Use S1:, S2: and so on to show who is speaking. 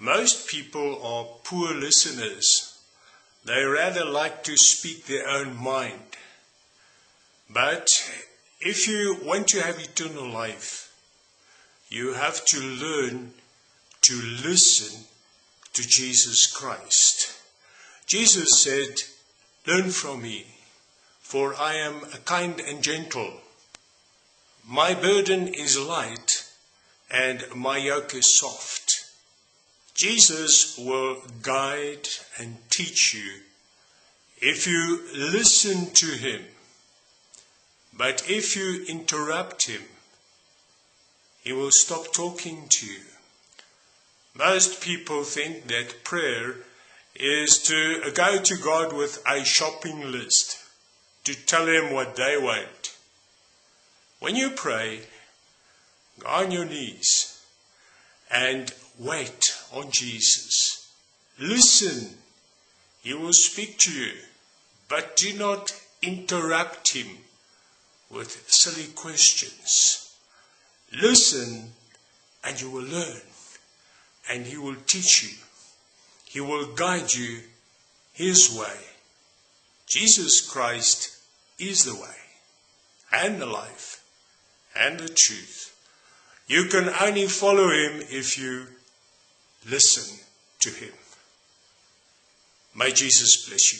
S1: Most people are poor listeners. They rather like to speak their own mind. But if you want to have eternal life, you have to learn to listen to Jesus Christ. Jesus said, Learn from me, for I am kind and gentle. My burden is light, and my yoke is soft. Jesus will guide and teach you if you listen to him. But if you interrupt him, he will stop talking to you. Most people think that prayer is to go to God with a shopping list to tell him what they want. When you pray, go on your knees and wait on Jesus. Listen. He will speak to you, but do not interrupt him with silly questions. Listen and you will learn and he will teach you. He will guide you his way. Jesus Christ is the way and the life and the truth. You can only follow him if you listen to him. May Jesus bless you.